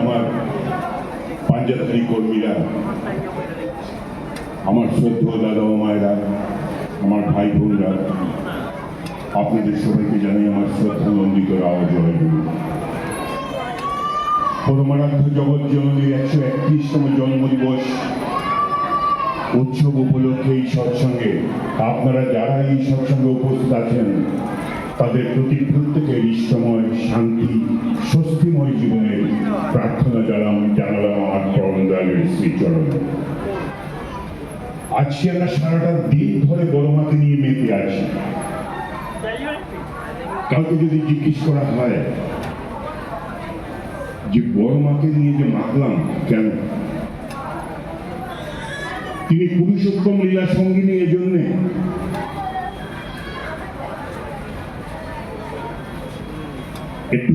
আমার পাঞ্জাবি কর্মীরা, আমার শ্রদ্ধ দাদা মায়েরা, আমার ভাই বোনরা, আপনাদের সবাইকে জানাই আমার শ্রদ্ধা নন্দিত রাও জয় পরমারাধ্য জগৎ জননীর একশো একত্রিশতম জন্মদিবস উৎসব উপলক্ষে এই সৎসঙ্গে আপনারা যারা এই সৎসঙ্গে উপস্থিত আছেন তাদের প্রতি প্রত্যেকের ইষ্টময় শান্তি, স্বস্তিময় জীবনের প্রার্থনা জানাম জানালাম আমার পরম দয়ালের শ্রীচরণে। আজকে আমরা সারাটা দিন ধরে বড় মাকে নিয়ে মেতে আছি। কাউকে যদি জিজ্ঞেস করা হয় যে বড় মাকে নিয়ে যে মাখলাম কেন? তিনি পুরুষোত্তম লীলা সঙ্গিনী এজন্যে একটু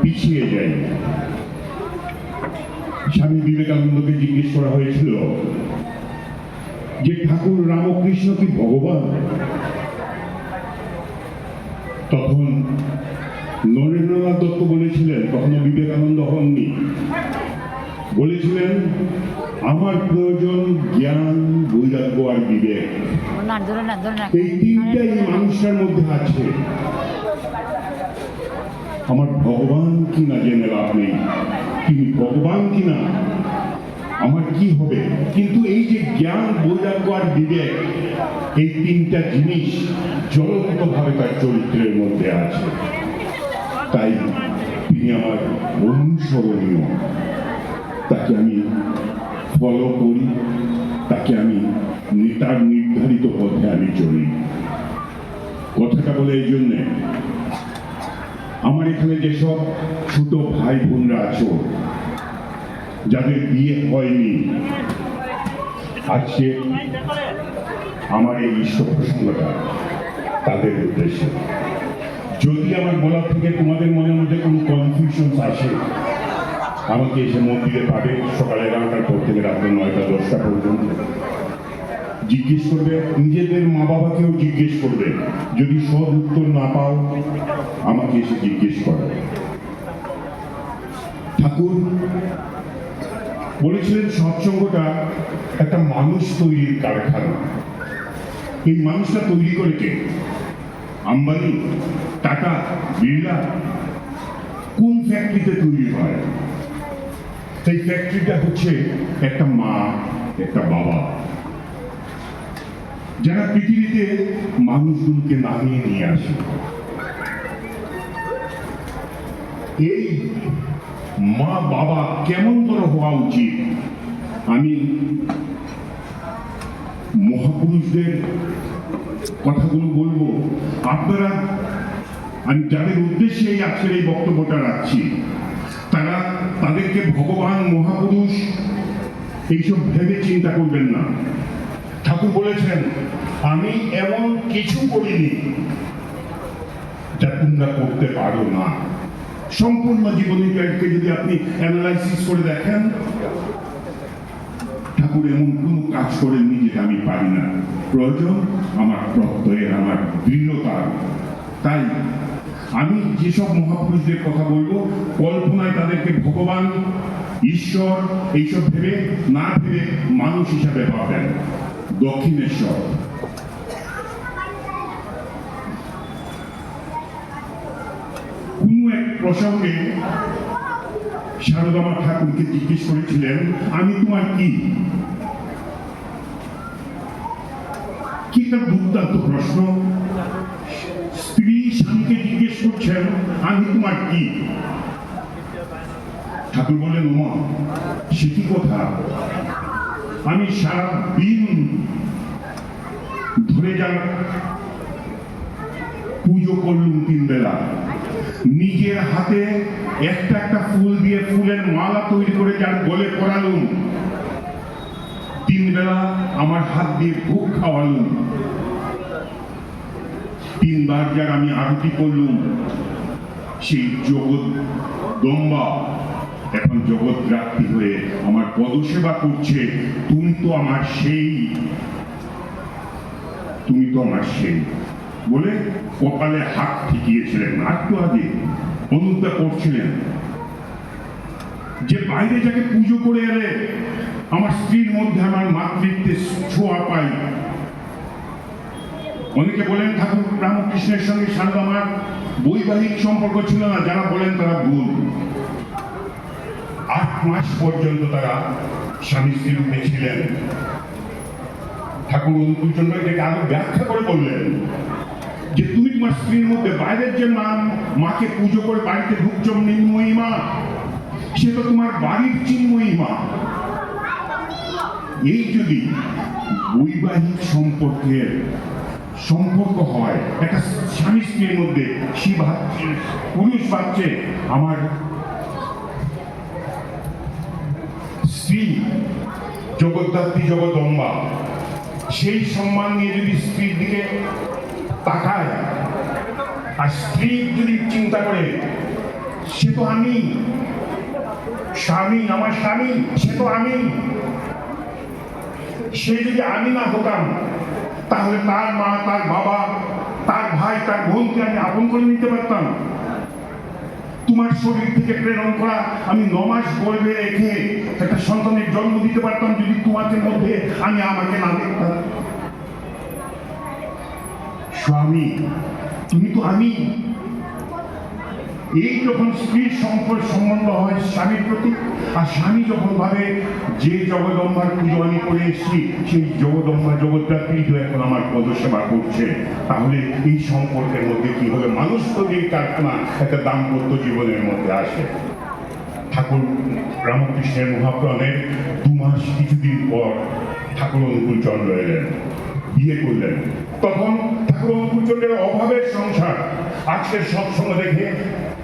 পিছিয়ে যাই স্বামী বিবেকানন্দকে জিজ্ঞেস করা হয়েছিল যে ঠাকুর রামকৃষ্ণ কি ভগবান? তখন নরেন্দ্রনাথ দত্ত বলেছিলেন তখন বিবেকানন্দ হননি। বলেছিলেন আমার প্রয়োজন জ্ঞান বৈরাগ্য আর বিবেক। এই তিনটাই এই মানুষটার মধ্যে আছে। আমার ভগবান কি না জেনে লাভ নেই? তিনি ভগবান কি না? আমার কি হবে? কিন্তু এই যে জ্ঞান, বৈরাগ্য আর বিবেক, এই তিনটা জিনিস জ্বলন্ত ভাবে তার চরিত্রের মধ্যে আছে। তাই তিনি আমার অনুসরণীয়। তাকে আমি ফলো করি, তাকে আমি নি- তার নির্ধারিত পথে আমি চলি। কথাটা বলে এই জন্যে, আমার এখানে যেসব ছোট ভাই বোনরা আছো যাদের বিয়ে হয়নি। আজকে আমার এই বিশ্ব প্রসঙ্গটা তাদের উদ্দেশ্যে। যদি আমার বলার থেকে তোমাদের মনের মধ্যে কোনো কনফিউশন আসে, আমাকে এসে মন্দিরে পাবে। সকাল এগারোটার পর থেকে রাত্রে নয়টা, দশটা পর্যন্ত। জিজ্ঞেস করবে, নিজেদের মা বাবাকেও জিজ্ঞেস করবে। যদি সৎ উত্তর না পাও, আমাকে এসে জিজ্ঞেস করবে ঠাকুর বলেছিলেন সৎসঙ্গটা একটা মানুষ তৈরির কারখানা। এই মানুষটা তৈরি করে কে? আম্বানি, টাটা, বিড়লা, কোন ফ্যাক্টরিতে তৈরি হয়? সেই ফ্যাক্টরিটা হচ্ছে একটা মা, একটা বাবা। যারা পৃথিবীতে মানুষগুলোকে নামিয়ে নিয়ে আসে। এই মা বাবা কেমন করে হওয়া উচিত? আমি মহাপুরুষদের কথাগুলো বলব। আপনারা, আমি যাদের উদ্দেশ্যে এই আজকের এই বক্তব্যটা রাখছি, তারা তাদেরকে ভগবান, মহাপুরুষ এইসব ভেবে চিন্তা করবেন না। ঠাকুর বলেছেন, আমি এমন কিছু করিনি যা তোমরা করতে পারো না। সম্পূর্ণ জীবনীটাকে যদি আপনি অ্যানালাইসিস করে দেখেন, ঠাকুর এমন কোনো কাজ করেননি যেটা আমি পারি না। প্রয়োজন আমার প্রত্যয়ের, আমার দৃঢ়তার। তাই আমি যেসব মহাপুরুষদের কথা বলব, কল্পনায় তাদেরকে ভগবান, ঈশ্বর, এইসব ভেবে, না ভেবে মানুষ হিসাবে ভাবেন দক্ষিণেশ্বর কোনো এক প্রসঙ্গে শারদামা ঠাকুরকে জিজ্ঞেস করেছিলেন, আমি তোমার কি? কি একটা দুর্দান্ত প্রশ্ন। স্ত্রী স্বামীকে জিজ্ঞেস করছেন, আমি তোমার কি? ঠাকুর বললেন উমা সে কি কথা? আমি সারা দিন ধরে যান পুজো করলুম তিন বেলা। নিজের হাতে একটা একটা ফুল দিয়ে ফুলের মালা তৈরি করে যার গলে পরালুম তিন বেলা আমার হাত দিয়ে ভোগ খাওয়ালুম তিনবার যার আমি আরতি করলুম, সেই জগৎ দম্বা। এখন জগৎ রাত্রি হয়ে আমার পদসেবা করছে, তুমি তো আমার সেই। তুমি তো আমার সেই। বলে কপালে হাত ঠেকিয়েছিলেন। আর একটু আগে অনুদ্যা করছিলেন যে বাইরে যাকে পুজো করে এলে আমার স্ত্রীর মধ্যে আমার মাতৃত্বের ছোঁয়া পাই। অনেকে বলেন, ঠাকুর রামকৃষ্ণের সঙ্গে সারদামার বৈবাহিক সম্পর্ক ছিল না। যারা বলেন, তারা ভুল। আট মাস পর্যন্ত তারা স্বামী স্ত্রী রূপে ছিলেন। ঠাকুর অনুকূলচন্দ্র এটাকে আরও ব্যাখ্যা করে বললেন যে তুমি তোমার স্ত্রীর মধ্যে বাইরের যে মা, মাকে পুজো করে বাড়িতে ঢুকছ নির্ময়ী মা, সে তো তোমার বাড়ির চিন্ময়ী মা। এই যদি বৈবাহিক সম্পর্কের সম্পর্ক হয়, একটা স্বামী স্ত্রীর মধ্যে সে ভাবছে, পুরুষ ভাবছে, আমার স্ত্রী জগদ্ধাত্রী জগদম্বা, সেই সম্মান নিয়ে যদি স্ত্রীর দিকে তাকায় আর স্ত্রী যদি চিন্তা করে, সে তো আমি, স্বামী, আমার স্বামী, সে তো আমি। সে যদি আমি না হতাম, তাহলে তার মা, তার বাবা, তার ভাই, তার বোনকে আমি আপন করে নিতে পারতাম। তোমার শরীর থেকে প্রেরণ করা আমি নমাস গর্ভে রেখে একটা সন্তানের জন্ম দিতে পারতাম যদি তোমাদের মধ্যে আমি আমাকে না দেখতাম। স্বামী, তুমি তো আমি। এই যখন স্ত্রীর সম্পর্ক সম্বন্ধ হয় স্বামীর প্রতি, আর স্বামী যখন ভাবে যে জগদম্বার পুজো আমি করে এসেছি, সেই জগদম্বা জগদ্ধাত্রী তো এখন আমার পদসেবা করছে। তাহলে এই সম্পর্কের মধ্যে কি হবে মানুষ তো এই কারখানা একটা দাম্পত্য জীবনের মধ্যে আসে? ঠাকুর রামকৃষ্ণের মহাপ্রাণের দু মাস কিছুদিন পর ঠাকুর অনুকূল চন্দ্র এলেন, বিয়ে করলেন। তখন অনুকূল অভাবের সংসার। আজকের সৎসঙ্গ দেখে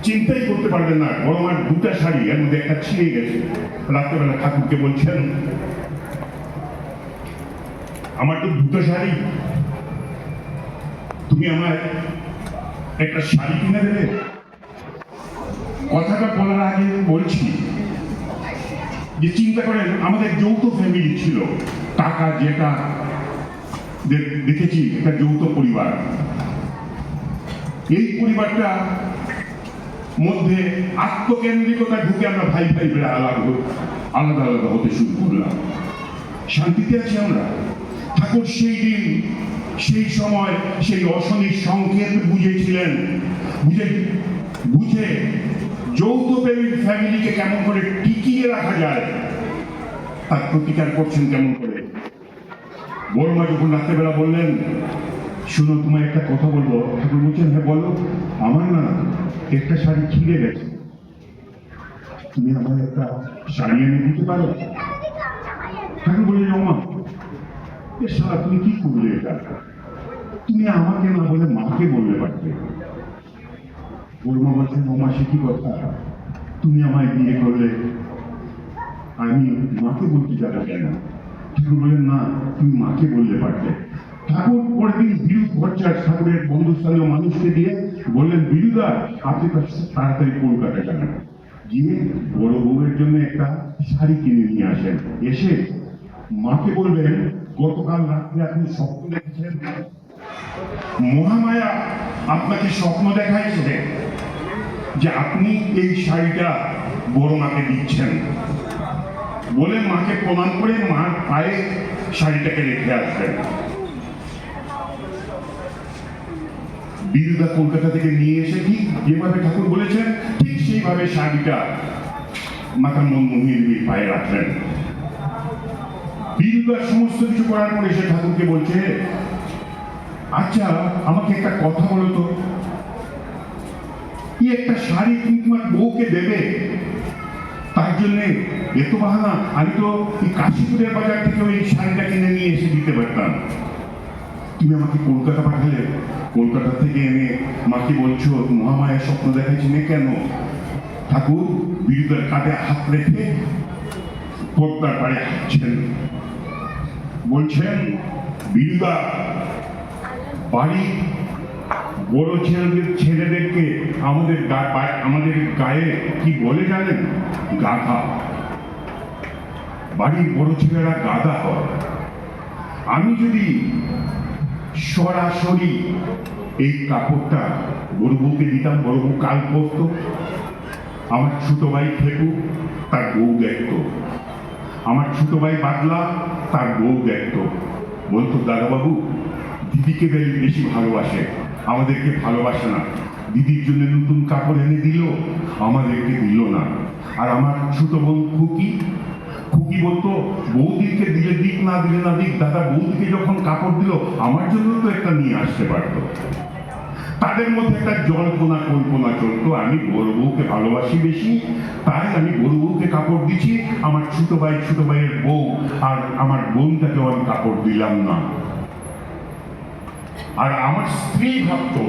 চিন্তাই করতে পারবেন না। আমার দুটা শাড়ি এর মধ্যে একটা ছিঁড়ে গেছে। রাত্রেবেলা ঠাকুরকে বলছেন, আমার তো দুটো শাড়ি। তুমি আমার একটা শাড়ি কিনে দেবে? কথাটা বলার আগে বলছি যে চিন্তা করেন, আমাদের যৌথ ফ্যামিলি ছিল। টাকা, যেটা দেখেছি একটা যৌথ পরিবার। এই পরিবারটা মধ্যে আত্মকেন্দ্রিকতা ঢুকে আমরা ভাই ভাই বেড়ে আলাদা আলাদা আলাদা হতে শুরু করলাম। শান্তিতে আছি আমরা। ঠাকুর সেই দিন, সেই সময় সেই অশনির সংকেত বুঝেছিলেন। বুঝে বুঝে যৌথ প্রেমীর ফ্যামিলিকে কেমন করে টিকিয়ে রাখা যায়, তার প্রতিকার করছেন কেমন করে? বড়মা যখন রাত্রেবেলা বললেন, শুনো, তোমায় একটা কথা বলব। ঠাকুর বলছেন হ্যাঁ বলো। আমার না একটা শাড়ি ছিঁড়ে গেছে। তুমি আমার একটা শাড়ি এনে দিতে পারো? ঠাকুর বললেন ওমা এ শালা, তুমি কি করলে এটা? তুমি আমাকে না বলে মাকে বললে পারতে বড়মা বলছেন ওমা সে কি কথা? তুমি আমায় বিয়ে করলে আমি মাকে বলতে যাব কেন? ঠাকুর বললেন না তুমি মাকে বললে পারতে ঠাকুর পরের দিন বিরু ভট্টাচার ঠাকুরের বন্ধুস্থানীয় মানুষকে দিয়ে বললেন, বিরুদা, আপনি তাড়াতাড়ি কলকাতা যান। গিয়ে বড় বউয়ের জন্য একটা শাড়ি কিনে নিয়ে আসেন। এসে মাকে বলবেন গতকাল রাত্রে আপনি স্বপ্ন দেখেছেন? মহামায়া আপনাকে স্বপ্ন দেখাইছে যে আপনি এই শাড়িটা বড় মাকে দিচ্ছেন। বলে মাকে প্রণাম করে মার পায়ে শাড়িটাকে রেখে আসবেন বীরদা কলকাতা থেকে নিয়ে এসে ঠিক যেভাবে ঠাকুর বলেছেন, ঠিক সেইভাবে শাড়িটা মাতা মনমোহনীর পায়ে রাখলেন। বীরদা সমস্ত কিছু করার পরে এসে ঠাকুরকে বলছে আচ্ছা আমাকে একটা কথা বলো তো। কি একটা শাড়ি তুমি তোমার বউকে দেবে? তার জন্য এত বাহানা, আমি তো এই কাশীপুরের বাজার থেকে ওই শাড়িটা কিনে নিয়ে এসে দিতে পারতাম। তুমি আমাকে কলকাতা পাঠালে, কলকাতা থেকে এনে মাকে বলছো, মহামায়ের স্বপ্ন দেখাচ্ছি না কেন? ঠাকুর বিরুদ্ধের কাঁধে হাত রেখে পদ্মার পাড়ে হাঁটছেন। বলছেন, বিরুদা, বাড়ি বড় ছেলেদের ছেলেদেরকে আমাদের আমাদের গায়ে কি বলে জানেন? গাধা। বাড়ির বড় ছেলেরা গাধা হয়। আমি যদি সরাসরি এই কাপড়টা বড় বউকে দিতাম বড় বউ কাল পরতো, আমার ছোট ভাই ফেকু তার বউ দেখত। আমার ছোট ভাই বাদলা, তার বউ দেখতো। বলতো দাদাবাবু দিদিকে বেশি ভালোবাসে, আমাদেরকে ভালোবাসে না। দিদির জন্য নতুন কাপড় এনে দিল, আমাদেরকে দিল না। আর আমার ছোট বোন খুকি খুকি বলতো, বৌদিকে দিলে দিক, না দিলে না দিক, দাদা বৌদিকে যখন কাপড় দিল, আমার জন্য তো একটা নিয়ে আসতে পারতো। তাদের মধ্যে একটা জল্পনা কল্পনা চলতো, আমি বড় বউকে ভালোবাসি বেশি, তাই আমি বড় বউকে কাপড় দিচ্ছি, আমার ছোট ভাই, ছোট ভাইয়ের বউ, আর আমার বোনটাকেও আমি কাপড় দিলাম না। আর আমার স্ত্রী ভাবতো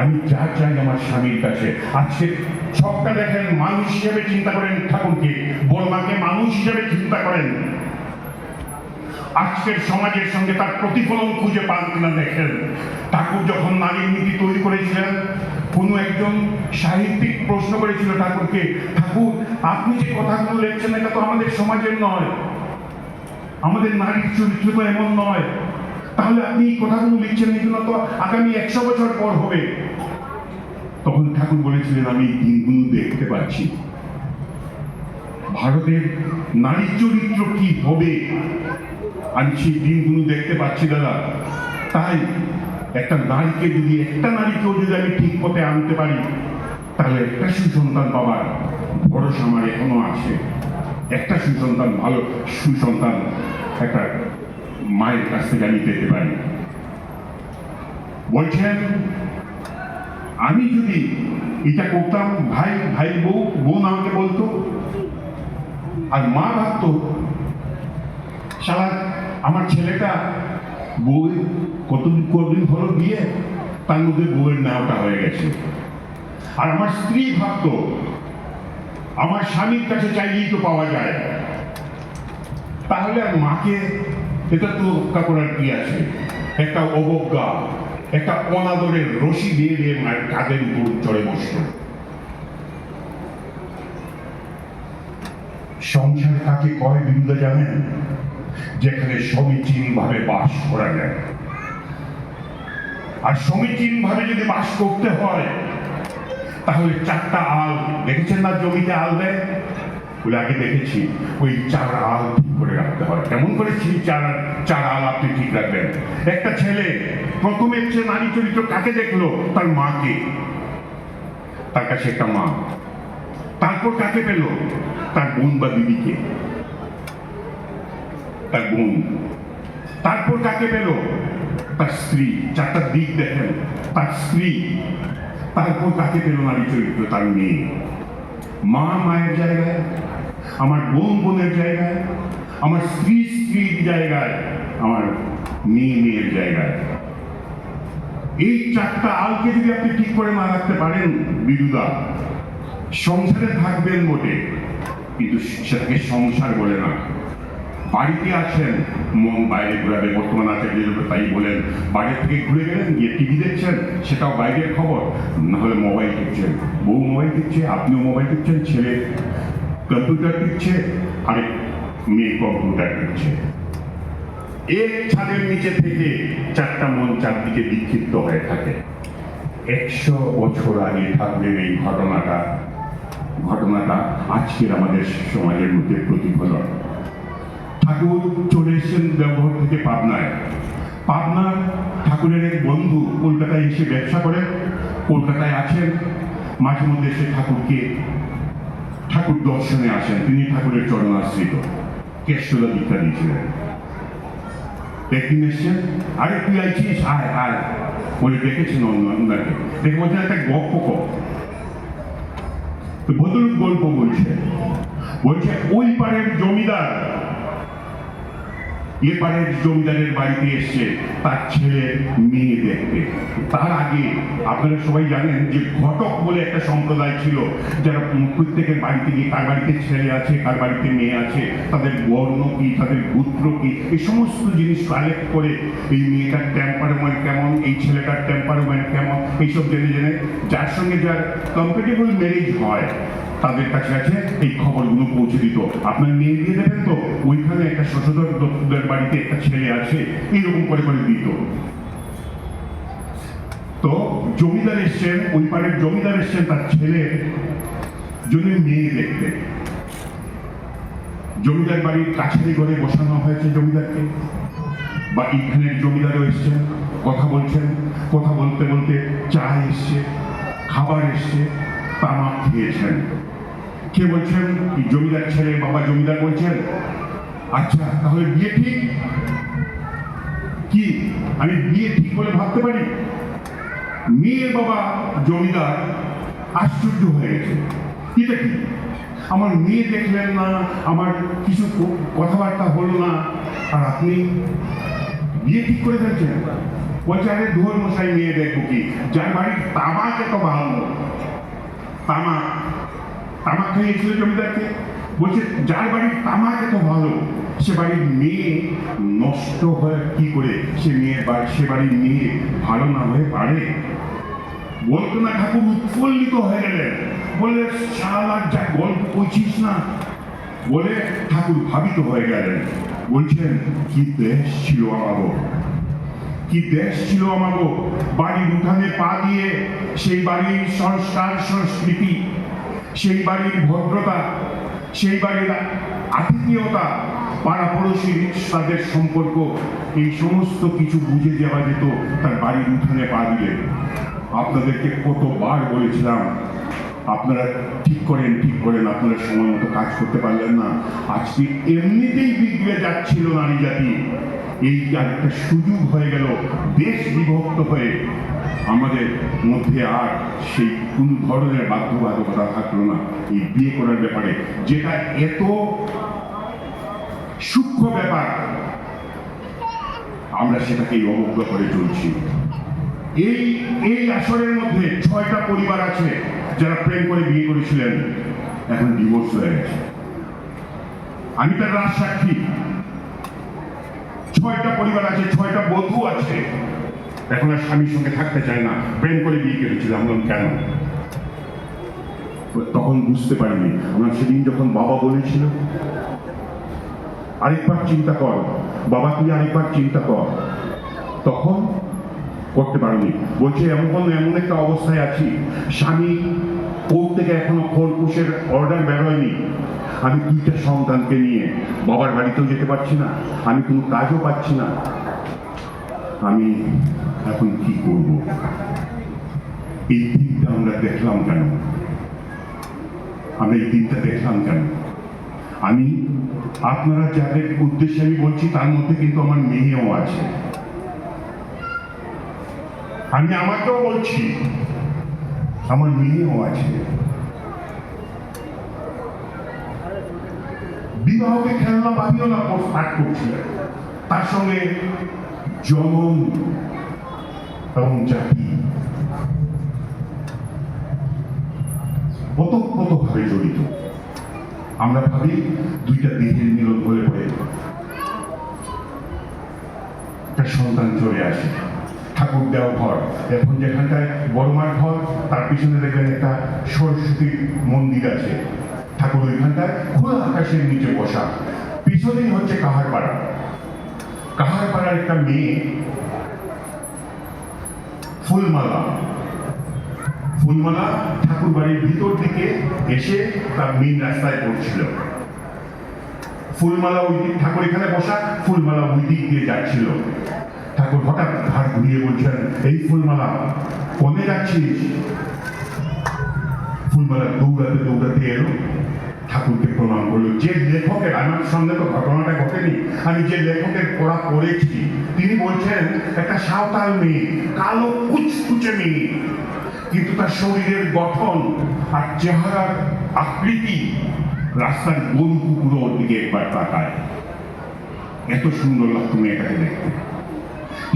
আমি যা চাই আমার স্বামীর কাছে। আজকে সবটা দেখেন, মানুষ হিসেবে চিন্তা করেন ঠাকুরকে বর্মাকে মানুষ হিসেবে চিন্তা করেন। আজকের সমাজের সঙ্গে তার প্রতিফলন খুঁজে পান কিনা দেখেন। ঠাকুর যখন নারীর নীতি তৈরি করেছিলেন, কোনো একজন সাহিত্যিক প্রশ্ন করেছিল ঠাকুরকে, ঠাকুর, আপনি যে কথাগুলো লিখছেন, এটা তো আমাদের সমাজের নয়। আমাদের নারীর চরিত্র তো এমন নয়। তাহলে আপনি এই কথাগুলো লিখছেন, এগুলো তো আগামী একশো বছর পর হবে। তখন ঠাকুর বলেছিলেন, আমি দিনগুলো দেখতে পাচ্ছি। ভারতের নারী চরিত্র কি হবে? আমি সেই দিনগুলো দেখতে পাচ্ছি, দাদা। তাই একটা নারীকে যদি একটা নারীকেও যদি আমি ঠিক পথে আনতে পারি, তাহলে একটা সুসন্তান পাবার ভরসা আমার এখনও আছে। একটা সুসন্তান ভালো সুসন্তান একটা মায়ের কাছ থেকে আমি পেতে পারি। বলছেন আমি যদি এটা করতাম, ভাই ভাই বউ, বোন আমাকে বলতো, আর মা ভাবতো সারা আমার ছেলেটা বউ, কতদিন কতদিন হলো বিয়ে? তার মধ্যে বউয়ের নাওটা হয়ে গেছে। আর আমার স্ত্রী ভাবতো, আমার স্বামীর কাছে চাইলেই তো পাওয়া যায়। তাহলে আর মাকে, এটা তো রক্ষা করার কি আছে? একটা অবজ্ঞা। একটা অনাদরের রশি দিয়ে দিয়ে মায়ের কাঁধের উপর চড়ে বসতো সংসার কাকে কয় বিরুদ্ধে জানেন যেখানে সমীচীন ভাবে বাস করা যায় আর সমীচীন ভাবে যদি বাস করতে হয় তাহলে চারটা আল দেখেছেন না জমিতে আল দেয় বলে আগে দেখেছি, ওই চার আল ঠিক করে রাখতে হয়। কেমন করে সেই চার চার আল আপনি ঠিক রাখবেন? একটা ছেলে প্রথমে হচ্ছে নারী চরিত্র কাকে দেখল? তার মাকে। তার কাছে একটা মা। তারপর কাকে পেল? তার বোন বা দিদিকে। তার বোন। তারপর কাকে পেল? তার স্ত্রী। চারটা দিক দেখেন। তার স্ত্রী। তারপর কাকে পেল নারী চরিত্র? তার মেয়ে। মা মায়ের জায়গায় আমার বোন বোনের জায়গায়, আমার স্ত্রী স্ত্রীর জায়গায়, আমার মেয়ে মেয়ের জায়গায়। এই চারটা আলকে যদি আপনি ঠিক করে রাখতে পারেন বিরুদা সংসারে থাকবেন মোটে, কিন্তু সেটাকে সংসার বলে না। বাড়িতে আছেন মন বাইরে ঘুরাবে, বর্তমান আচার্য তাই বলেন। বাইরে থেকে ঘুরে গেলেন, গিয়ে টিভি দেখছেন, সেটাও বাইরের খবর। না হলে মোবাইল টিপছেন। বউ মোবাইল টিপছে, আপনিও মোবাইল টিপছেন, ছেলে কম্পিউটার টিপছে আরেক মেয়ে কম্পিউটার টিপছে এক ছাদের নিচে থেকে চারটা মন চারদিকে বিক্ষিপ্ত হয়ে থাকে। একশো বছর আগে ঠাকুরের এই ঘটনাটা। ঘটনাটা আজকের আমাদের সমাজের মধ্যে প্রতিফলন। ঠাকুর চলে এসেছেন ব্যবহার থেকে পাবনায়। পাবনার ঠাকুরের এক বন্ধু কলকাতায় এসে ব্যবসা করেন, কলকাতায় আছেন। মাঝে মধ্যে এসে ঠাকুরকে ঠাকুর দর্শনে আসেন, তিনি ঠাকুরের চরণাশ্রিত কেশলা দীক্ষা দিয়েছিলেন একদিন এসছেন আরে তুই আইছিস? আয় আয়। বলে ডেকেছেন অন্য, ওনাকে। দেখে বলছেন একটা গল্প কর। তো ভদ্রলোক গল্প বলছে। বলছে, ওই পারের জমিদার এপারের জমিদারের বাড়িতে এসছে তার ছেলে, মেয়ে দেখতে তার আগে আপনারা সবাই জানেন যে ঘটক বলে একটা সম্প্রদায় ছিল, যারা প্রত্যেকের বাড়িতে গিয়ে কার বাড়িতে ছেলে আছে, কার বাড়িতে মেয়ে আছে, তাদের বর্ণ কি, তাদের গোত্র কি, এই সমস্ত জিনিস কালেক্ট করে এই মেয়েটার টেম্পারমেন্ট কেমন, এই ছেলেটার টেম্পারমেন্ট কেমন, এইসব জেনে জেনে যার সঙ্গে যার কম্পেটেবল ম্যারেজ হয় তাদের কাছে কাছে এই খবরগুলো পৌঁছে দিত। আপনার মেয়ে দিয়ে দেবেন তো, ওইখানে একটা শশধর দত্তদের বাড়িতে একটা ছেলে আছে এইরকম করে করে দিত। তো জমিদার এসছেন, ওই পাড়ের জমিদার এসছেন, তার ছেলের জন্য মেয়ে দেখতে। জমিদার বাড়ির কাছারি ঘরে বসানো হয়েছে জমিদারকে। বা এখানের জমিদারও এসছেন, কথা বলছেন। কথা বলতে বলতে চা এসছে, খাবার এসছে, তামাক খেয়েছেন। কে বলছেন? জমিদার ছেলে, বাবা জমিদার বলছেন? আচ্ছা তাহলে বিয়ে ঠিক? কি? আমি বিয়ে ঠিক বলে ভাবতে পারি? মেয়ের বাবা জমিদার আশ্চর্য হয়ে গেছে। কি? আমার মেয়ে দেখলেন না, আমার কিছু কথাবার্তা হলো না, আর আপনি বিয়ে ঠিক করে ফেলছেন? বলছে আরে ধোর মশাই মেয়ে দেখব কি? যার বাড়ির তামাক এত ভালো। তামাক তামাক খাইয়েছিল জমিদারকে বলছে, যার বাড়ির তামাক এত ভালো, সে বাড়ির মেয়ে নষ্ট হয় কি করে? সে মেয়ে বাড়ি সে বাড়ির মেয়ে ভালো না হয়ে পারে? বলতো না, ঠাকুর উৎফুল্লিত হয়ে গেলেন। বলে শালার যা গল্প করছিস না? বলে, ঠাকুর ভাবিত হয়ে গেলেন। বলছেন, কি দেশ ছিল আমাগো? কি দেশ ছিল আমাগো? বাড়ির উঠানে পা দিয়ে সেই বাড়ির সংস্কার, সংস্কৃতি সেই বাড়ির ভদ্রতা, সেই বাড়ির আতিথেয়তা পাড়া তাদের সম্পর্ক, এই সমস্ত কিছু বুঝে যাওয়া যেত তার বাড়ির উঠানে পা দিলে। আপনাদেরকে কতবার বলেছিলাম আপনারা ঠিক করেন ঠিক করেন, আপনারা সময় মতো কাজ করতে পারলেন না। আজকে এমনিতেই বিগড়ে যাচ্ছিল নারী জাতি? এই একটা সুযোগ হয়ে গেল, দেশ বিভক্ত হয়ে। আমাদের মধ্যে আর সেই কোন ধরনের বাধ্যবাধকতা থাকল না এই বিয়ে করার ব্যাপারে। যেটা এত সূক্ষ্ম ব্যাপার, আমরা সেটাকেই অবজ্ঞা করে চলছি। এই এই আসরের মধ্যে ছয়টা পরিবার আছে যারা প্রেম করে বিয়ে করেছিলেন। এখন ডিভোর্স হয়ে গেছে। আমি তার রাজ সাক্ষী। ছয়টা পরিবার আছে ছয়টা বধূ আছে। এখন আর স্বামীর সঙ্গে থাকতে চায় না প্রেম করে বিয়ে করেছিল আমি বললাম, কেন? তখন বুঝতে পারিনি। আমরা সেদিন যখন বাবা বলেছিল আরেকবার চিন্তা কর বাবা তুই আরেকবার চিন্তা কর। তখন করতে পারিনি। বলছে, এমন এমন একটা অবস্থায় আছি। স্বামী কোর্ট থেকে এখনও খোরপোশের অর্ডার বেরোয়নি আমি দুইটা সন্তানকে নিয়ে বাবার বাড়িতেও যেতে পারছি না। আমি কোনো কাজও পাচ্ছি না। আমি এখন কি করব? এই দিনটা আমরা দেখলাম কেন? আমরা এই দিনটা দেখলাম কেন? আমি, আপনারা যাদের উদ্দেশ্যে আমি বলছি, তার মধ্যে কিন্তু আমার মেয়েও আছে। আমি আমাকেও বলছি। আমার মেয়েও আছে। বিবাহকে খেলনা ভাবিও না পাঠ করছিলেন তার সঙ্গে জনম এবং জাতি। ওতপ্রোতভাবে জড়িত। আমরা ভাবি দুইটা দেহের মিলন হয়ে পরে একটা সন্তান চলে আসে। ঠাকুর দেওয়া ঘর। এখন যেখানটায় বড়মার ঘর, তার পিছনে দেখবেন একটা সরস্বতীর মন্দির আছে। ঠাকুর ওইখানটায় খোলা আকাশের নিচে বসা। পিছনেই হচ্ছে কাহারপাড়া। কাহারপাড়ার একটা মেয়ে ফুলমালা। ফুলমালা ঠাকুর বাড়ির ভিতর দিকে এসে তার মেন রাস্তায় পড়ছিল। ফুলমালা ওই ঠাকুর এখানে বসা, ফুলমালা ওই দিক দিয়ে যাচ্ছিল। ঠাকুর হঠাৎ ঘাট ঘুরিয়ে বলছেন, এই ফুলমালা কমে যাচ্ছিস ফুলমালা দৌড়াতে দৌড়াতে এলো। ঠাকুরকে প্রণাম করল। যে লেখকের আমার সঙ্গে তো ঘটনাটা ঘটেনি। আমি যে লেখকের পড়া পড়েছি, তিনি বলছেন, একটা সাঁওতাল মেয়ে, কালো কুচকুচে মেয়ে। কিন্তু তার শরীরের গঠন আর চেহারার আকৃতি রাস্তার গরু কুকুরের দিকে একবার তাকায়। এত সুন্দর লাগতো মেয়েটাকে দেখতে।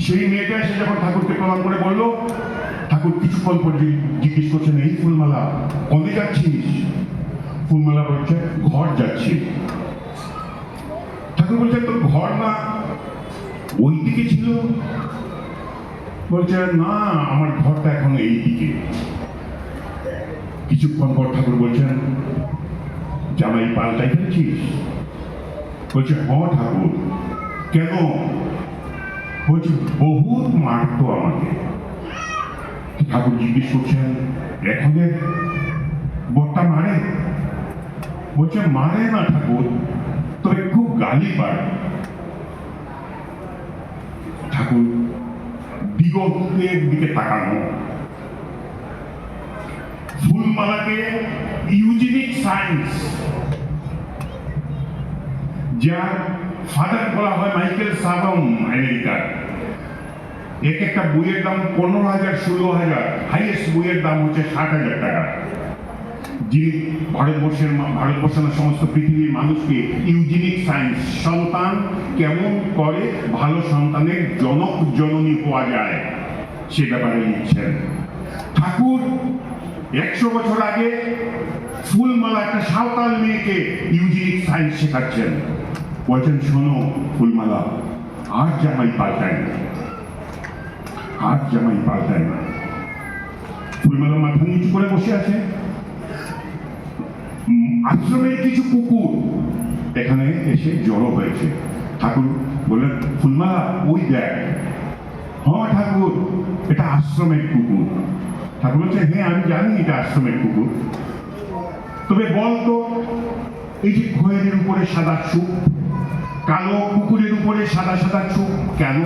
সেই মেয়েটা এসে যখন ঠাকুরকে প্রণাম করে বলল, ঠাকুর কিছুক্ষণ পর জিজ্ঞেস করছেন এই ফুলমালা। কবে যাচ্ছিস? ফুলমালা বলছে, ঘর যাচ্ছি। ঠাকুর বলছে, তোর ঘর না ওই দিকে ছিল? বলছে, না, আমার ঘরটা এখন এই দিকে কিছুক্ষণ পর ঠাকুর বলছেন, জামাই পাল্টাই ফেলেছিস? বলছে হ্যাঁ ঠাকুর। কেন? বলছে, বহুত মারতো আমাকে। ঠাকুর জিজ্ঞেস করছেন এখনের বরটা মারে? বলছে, মারে না ঠাকুর, তবে খুব গালি পায় ঠাকুর দিগন্তের দিকে তাকানো ফুলমালাকে ইউজেনিক সায়েন্স, যার ফাদার বলা হয় মাইকেল সাবম আমেরিকার। এক একটা বইয়ের দাম পনেরো হাজার, ষোলো হাজার হাইয়েস্ট বইয়ের দাম হচ্ছে ষাট হাজার টাকা। যিনি ভারতবর্ষের মা- ভারতবর্ষ না সমস্ত পৃথিবীর মানুষকে ইউজেনিক সায়েন্স সন্তান কেমন করে ভালো সন্তানের জনক জননী হওয়া যায়, সে ব্যাপারে লিখছেন। ঠাকুর, একশো বছর আগে ফুলমালা একটা সাঁওতাল মেয়েকে ইউজেনিক সায়েন্স শেখাচ্ছেন। বলছেন, শোনো ফুলমালা, আর জামাই পাল্টায় আর জামাই পাল্টায় না। ফুলমালা মাথা নিচু করে বসে আছে। আশ্রমের কিছু কুকুর। এখানে এসে জড়ো হয়েছে। ঠাকুর বললেন ফুলমালা ওই দেখ। হ্যাঁ ঠাকুর, এটা আশ্রমের কুকুর। ঠাকুর বলছে হ্যাঁ আমি জানি এটা আশ্রমের কুকুর। তবে বল তো, এই যে খয়ের উপরে সাদা চুপ, কালো কুকুরের উপরে সাদা সাদা চুপ, কেন?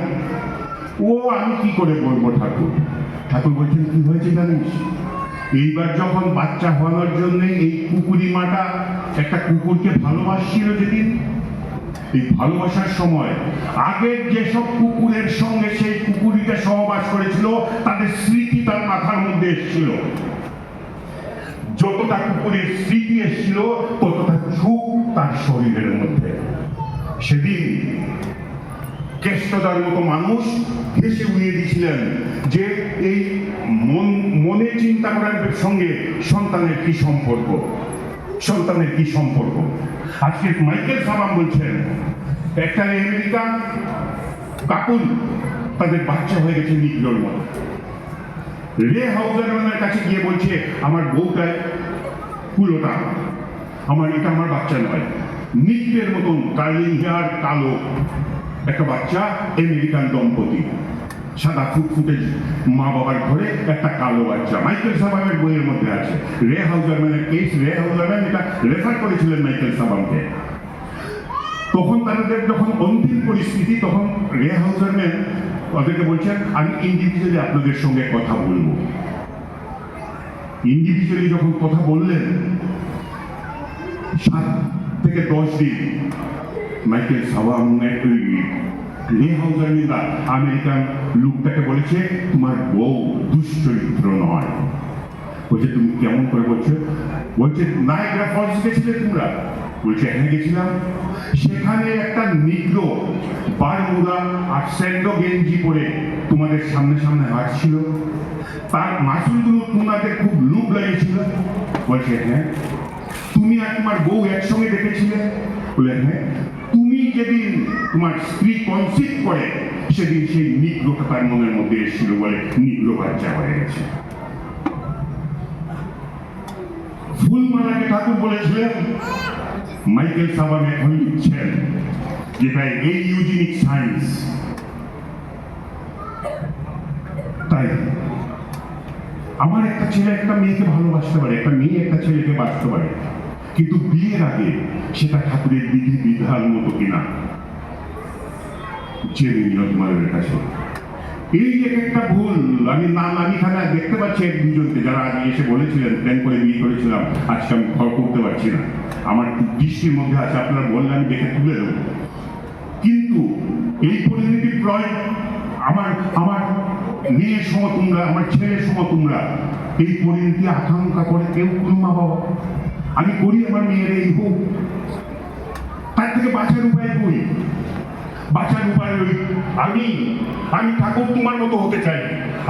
ও, আমি কি করে বলব ঠাকুর? ঠাকুর বলছেন, কি হয়েছে জানিস? এইবার যখন বাচ্চা হওয়ার জন্য এই কুকুরি মাটা একটা কুকুরকে ভালোবাসছিল যেদিন, এই ভালোবাসার সময়, আগের যেসব কুকুরের সঙ্গে সেই কুকুরিটা সহবাস করেছিল, তাদের স্মৃতি তার মাথার মধ্যে এসেছিল। যতটা কুকুরের স্মৃতি এসেছিল, ততটা সুখ তার শরীরের মধ্যে। সেদিন কেষ্টদার মতো মানুষ হেসে উড়িয়ে দিয়েছিলেন যে এই মন, মনে চিন্তা করার সঙ্গে সন্তানের কি সম্পর্ক? সন্তানের কি সম্পর্ক? আজকে মাইকেল সাবাম বলছেন, একটা আমেরিকা কাকুল তাদের বাচ্চা হয়ে গেছে মতো রে হাউজারম্যানের কাছে গিয়ে বলছে, আমার বউটায় কুলোটা। আমার এটা আমার বাচ্চা নয়। নিত্যের মতন কার্লিং হেয়ার কালো। একটা বাচ্চা আমেরিকান দম্পতি? সাদা ফুটফুটে মা বাবার ঘরে একটা কালো বাচ্চা। মাইকেল সাবামের বইয়ের মধ্যে আছে। রে হাউজারম্যানের কেস রে হাউজারম্যান এটা রেফার করেছিলেন মাইকেল সাবামকে তখন তাদের যখন অন্তিম পরিস্থিতি, তখন রে হাউজারম্যান ওদেরকে বলছেন, আমি ইন্ডিভিজুয়ালি আপনাদের সঙ্গে কথা বলব। ইন্ডিভিজুয়ালি যখন কথা বললেন, সাত থেকে দশ দিন মাইকেল হাউজারম্যানরা আমেরিকান লোকটাকে বলেছে, তোমার বউ দুশ্চরিত্র নয়। বলছে, তুমি কেমন করে বলছো? বলছে নায়করা ফলস গেছিলে তোমরা? বলছে এখানে গেছিলাম। সেখানে একটা নিগ্র বারমুদা আর স্যান্ডো গেঞ্জি পরে তোমাদের সামনে সামনে হাঁটছিল। তার মাসুলগুলো তোমাদের খুব লুপ লাগিয়েছিল। বলছে হ্যাঁ তুমি আর তোমার বউ একসঙ্গে দেখেছিলে? বলে হ্যাঁ। যেদিন তোমার স্ত্রী কনসিভ করে, সেদিন সেই নিগ্রটা তার মনের মধ্যে এসেছিল বলে নিগ্র বাচ্চা হয়ে গেছে। ফুলমালাকে ঠাকুর বলেছিলেন, মাইকেল সাবাম এখন লিখছেন যেটা এই ইউজিনিক সায়েন্স। তাই আমার একটা ছেলে একটা মেয়েকে ভালোবাসতে পারে, একটা মেয়ে একটা ছেলেকে বাঁচতে পারে। কিন্তু বিয়ের আগে সেটা ঠাকুরের বিধি বিধান মতো কিনা? জেনে নিও তোমাদের কাছে এই এক একটা ভুল, আমি নাম আমি এখানে দেখতে পাচ্ছি এক দুজনকে, যারা আগে এসে বলেছিলেন, প্ল্যান করে বিয়ে করেছিলাম, আজকে আমি ঘর করতে পারছি না। আমার দৃষ্টির মধ্যে আছে, আপনারা বললে আমি দেখে তুলে দেবো। কিন্তু এই পরিণতি প্রয়োগ আমার আমার মেয়ের সময় তোমরা, আমার ছেলের সময় তোমরা, এই পরিণতি আকাঙ্ক্ষা করে কেউ কোনো মা বাবা আমি করি, আমার মেয়ের এই হোক। তার থেকে বাঁচার উপায় কই? বাঁচার উপায় ওই আমি আমি ঠাকুর তোমার মতো হতে চাই।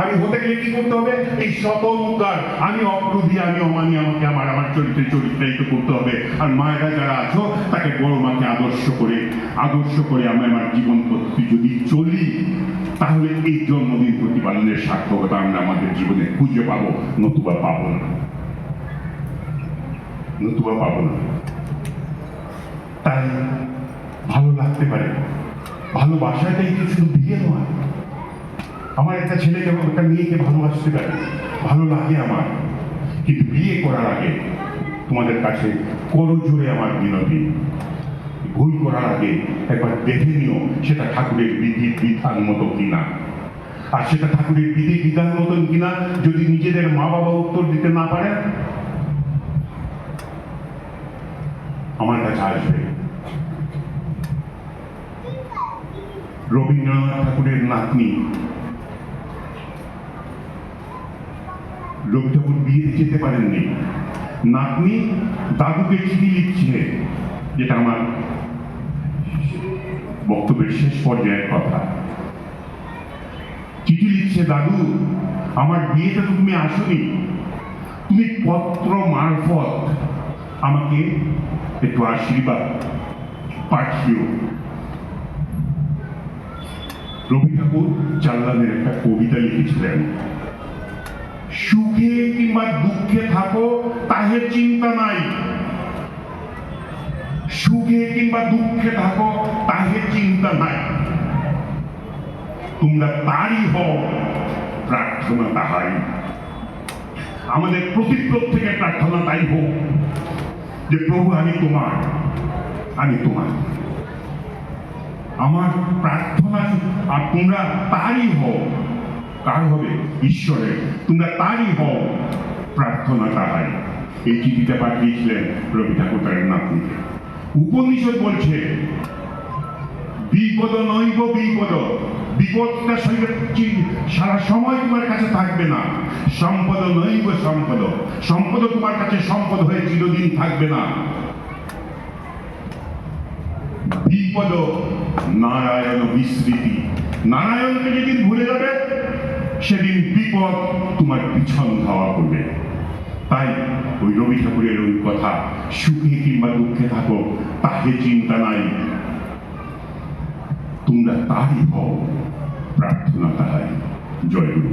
আমি হতে গেলে কি করতে হবে? এই স্বতন্ত্র আমি অপ্রভি আমি অমানি আমাকে আমার আমার চরিত্রে চরিত্রায়িত করতে হবে। আর মায়েরা যারা আছো, তাকে বড় মাকে আদর্শ করে আদর্শ করে আমি আমার জীবন পদ্ধতি যদি চলি, তাহলে এই জন্মদিন প্রতিপালনের সার্থকতা আমরা আমাদের জীবনে খুঁজে পাবো, নতুবা পাবো না। নতুবা পাবো না। তাই ভালো লাগতে পারে। ভালোবাসাটাই তো শুধু বিয়ে নয়? আমার একটা ছেলেকে একটা মেয়েকে ভালোবাসতে পারে। ভালো লাগে আমার। কিন্তু বিয়ে করার আগে তোমাদের কাছে করো জোরে আমার বিনতি। ভুল করার আগে একবার দেখে নিও সেটা ঠাকুরের বিধি বিধান মতো কিনা। আর সেটা ঠাকুরের বিধি বিধান মতন কিনা যদি নিজেদের মা বাবা উত্তর দিতে না পারে আমার কাছে আসবে। রবীন্দ্রনাথ ঠাকুরের নাতনি। রবি ঠাকুর বিয়ে যেতে পারেননি, নাতনি দাদুকে চিঠি লিখছে, যেটা আমার বক্তব্যের শেষ পর্যায়ের কথা। চিঠি লিখছে, দাদু, আমার বিয়েতে তো তুমি আসনি। তুমি পত্র মারফত আমাকে একটু আশীর্বাদ পাঠিও রবি ঠাকুর চাল্লানের একটা কবিতা লিখেছিলেন। সুখে কিংবা দুঃখে থাকো, তাহে চিন্তা নাই। সুখে কিংবা দুঃখে থাকো, তাহে চিন্তা নাই। তোমরা তারই হও, প্রার্থনা তাহাই। আমাদের প্রতি প্রত্যেকের প্রার্থনা তাই হোক। যে প্রভু, আমি তোমার আমি তোমার। আমার প্রার্থনা আর তোমরা তারই হও। কার হবে ঈশ্বরের, তোমরা তারই হও। প্রার্থনা তাহাই। এই চিঠিটা পাঠিয়েছিলেন রবি ঠাকুর তার উপনিষদ বলছে, বিপদ নৈব বিপদ। বিপদটা সারা সময় তোমার কাছে থাকবে না। সম্পদ নৈব সম্পদ। সম্পদ তোমার কাছে সম্পদ হয়ে চিরদিন থাকবে না। বিপদ নারায়ণ বিস্মৃতি। নারায়ণকে যেদিন ভুলে যাবে, সেদিন বিপদ তোমার পিছন ধাওয়া করবে। তাই ওই রবি ঠাকুরের ওই কথা, সুখে কিংবা দুঃখে থাকো, তাহে চিন্তা নাই। তোমরা তারই হও। প্রার্থনা তাহাই জয় গুরু